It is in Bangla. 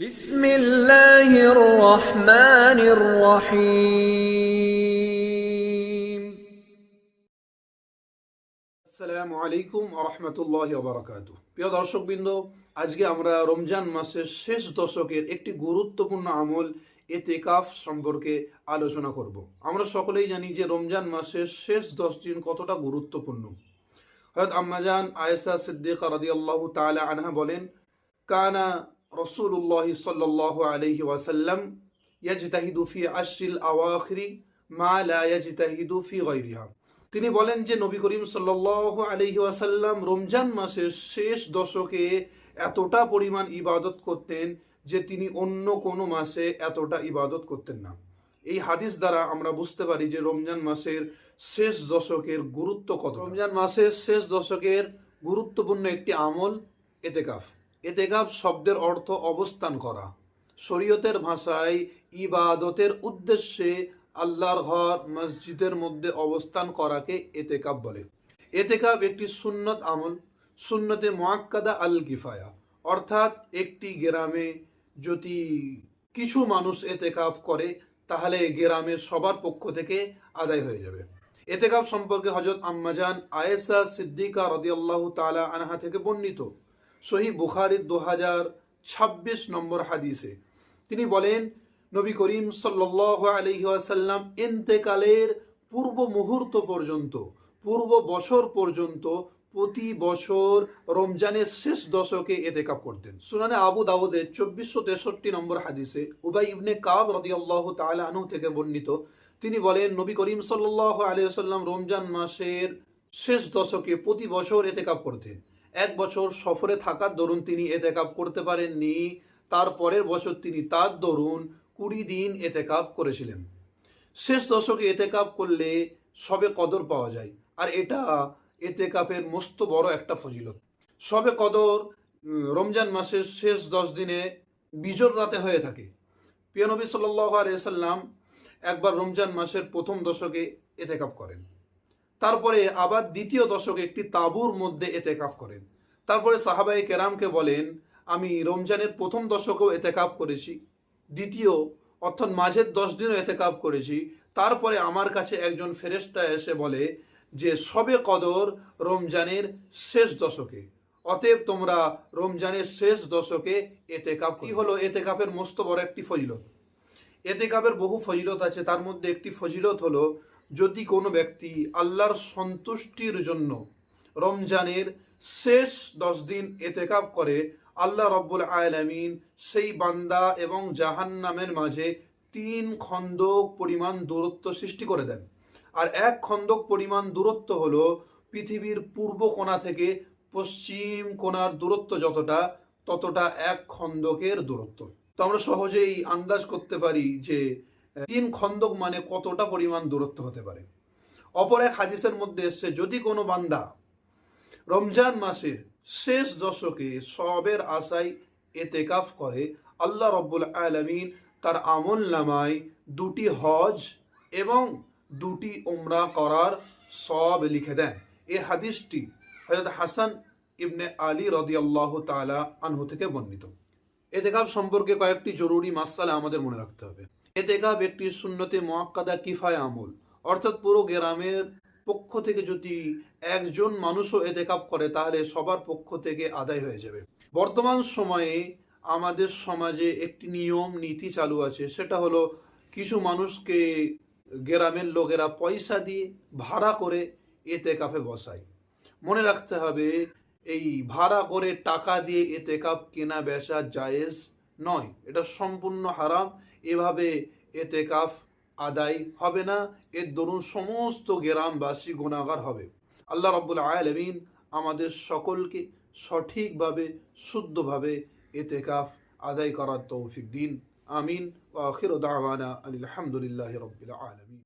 বিসমিল্লাহির রহমানির রহিম। আসসালামু আলাইকুম রহমতুল্লাহি বারাকাতু প্রিয় দর্শকবৃন্দ, আজকে আমরা রমজান মাসের শেষ দশকের একটি গুরুত্বপূর্ণ আমল, এতেকাফ সম্পর্কে আলোচনা করব। আমরা সকলেই জানি যে রমজান মাসের শেষ দশ দিন কতটা গুরুত্বপূর্ণ। হয়ত আম্মাজান আয়েসা সিদ্দিকা রাদিয়াল্লাহু তাআলা আনহা বলেন, কানা রসুল্লাহ সাল্লাহ আলহি ওয়াসাল্লাম ইয়াজতাহিদু ফি আশরিল আওয়াখিরি মা লা ইয়াজতাহিদু তিনি বলেন যে নবী করিম সাল্লাহ আলহি ওয়াসাল্লাম রমজান মাসের শেষ দশকে এতটা পরিমাণ ইবাদত করতেন যে তিনি অন্য কোনো মাসে এতটা ইবাদত করতেন না। এই হাদিস দ্বারা আমরা বুঝতে পারি যে রমজান মাসের শেষ দশকের গুরুত্ব কত রমজান মাসের শেষ দশকের গুরুত্বপূর্ণ একটি আমল এতেকাফ। এতেকাফ শব্দের অর্থ অবস্থান করা। শরীয়তের ভাষায় ইবাদতের উদ্দেশ্যে আল্লাহর ঘর, মসজিদের মধ্যে অবস্থান করাকে এতেকাব বলে। এতেকাব একটি সুন্নত আমল, সুন্নতে মোয়াক্কাদা আল কিফায়া অর্থাৎ একটি গ্রামে যদি কিছু মানুষ এতেকাব করে, তাহলে গ্রামের সবার পক্ষ থেকে আদায় হয়ে যাবে। এতেকাব সম্পর্কে হজরত আম্মাজান আয়েসা সিদ্দিকা রদিয়াল্লাহু তালা আনহা থেকে বর্ণিত। সহি বুখারির দু হাজার ছাব্বিশ নম্বর হাদিসে। তিনি বলেন, নবী করিম সাল্লাহ আলহি আসাল্লাম এন্তেকালের পূর্ব মুহূর্ত পর্যন্ত, পূর্ব বছর পর্যন্ত প্রতি বছর রমজানের শেষ দশকে এতে কাপ করতেন। সুনানে আবু দাউদের চব্বিশশো তেষট্টি নম্বর হাদিসে উবাই ইবনে কাব রদিয়াল্লাহ তাআলা আনহু থেকে বর্ণিত, তিনি বলেন, নবী করিম সাল্লাহ আলিয়াল্লাম রমজান মাসের শেষ দশকে প্রতি বছর এতে কাপ করতেন। এক বছর সফরে থাকার দরুন তিনি এতেকাপ করতে পারেননি। তারপরের বছর তিনি তার দরুন কুড়ি দিন এতেকাপ করেছিলেন। শেষ দশকে এতেকাপ করলে সবে কদর পাওয়া যায়। আর এটা এতেকাপের মস্ত বড় একটা ফজিলত। সবে কদর রমজান মাসের শেষ দশ দিনে বিজর রাতে হয়ে থাকে। পিয়ানবী সাল্লাহ আলিয়াল্লাম একবার রমজান মাসের প্রথম দশকে এতেকাপ করেন। তারপরে আবার দ্বিতীয় দশক একটি তাঁবুর মধ্যে এতেকাফ করেন। তারপরে সাহাবাই কেরামকে বলেন, আমি রমজানের প্রথম দশকেও এতেকাপ করেছি, দ্বিতীয়, অর্থাৎ মাঝের দশ দিনও এতেকাপ করেছি। তারপরে আমার কাছে একজন ফেরেস্তা এসে বলে যে, সবে কদর রমজানের শেষ দশকে, অতএব তোমরা রমজানের শেষ দশকে এতেকাপ কি হলো? এতেকাপের মস্ত বড় একটি ফজিলত। এতেকাপের বহু ফজিলত আছে, তার মধ্যে একটি ফজিলত হলো যদি কোনো ব্যক্তি আল্লাহর সন্তুষ্টির জন্য রমজানের শেষ দশ দিন এতেকাপ করে, আল্লাহ রব্বুল আয়ালামিন সেই বান্দা এবং জাহান্নামের মাঝে তিন খন্দক পরিমাণ দূরত্ব সৃষ্টি করে দেন। আর এক খন্দক পরিমাণ দূরত্ব হলো পৃথিবীর পূর্ব কোণা থেকে পশ্চিম কোণার দূরত্ব যতটা, ততটা এক খন্দকের দূরত্ব। তো আমরা সহজেই আন্দাজ করতে পারি যে তিন খন্দক মানে কতটা পরিমাণ দূরত্ব হতে পারে? অপর এক হাদিসের মধ্যে এসছে, যদি কোনো বান্দা রমজান মাসের শেষ দশকে সবের আশায় এতেকাফ করে, আল্লাহ রব্বুল আলমিন তার আমল নামায় দুটি হজ এবং দুটি ওমরা করার সব লিখে দেন। এই হাদিসটি হজরত হাসান ইবনে আলী রদিয়াল্লাহ তালা আনহু থেকে বর্ণিত। এতেকাব সম্পর্কে কয়েকটি জরুরি মাসালা আমাদের মনে রাখতে হবে। এতেকাব একটি শূন্যতে মোয়াক্কাদা কিফায় আমল। অর্থাৎ পুরো গ্রামের পক্ষ থেকে যদি একজন মানুষও এতেকাব করে, তাহলে সবার পক্ষ থেকে আদায় হয়ে যাবে। বর্তমান সময়ে আমাদের সমাজে একটি নিয়ম, নীতি চালু আছে, সেটা হলো কিছু মানুষকে গ্রামের লোকেরা পয়সা দিয়ে ভাড়া করে এতে কাপে বসায়। মনে রাখতে হবে, এই ভাড়া করে টাকা দিয়ে এতে কাপ কেনা বেচা জায়েজ নয়। এটা সম্পূর্ণ হারাম। এভাবে এতে কাফ আদায় হবে না। এর দরুন সমস্ত গ্রামবাসী গুণাগার হবে। আল্লাহ রব্বুল আলমিন আমাদের সকলকে সঠিকভাবে, শুদ্ধভাবে এতে কাফ আদায় করার তৌফিক দিন। আমিন। আলহামদুলিল্লাহ রবিল আলমিন।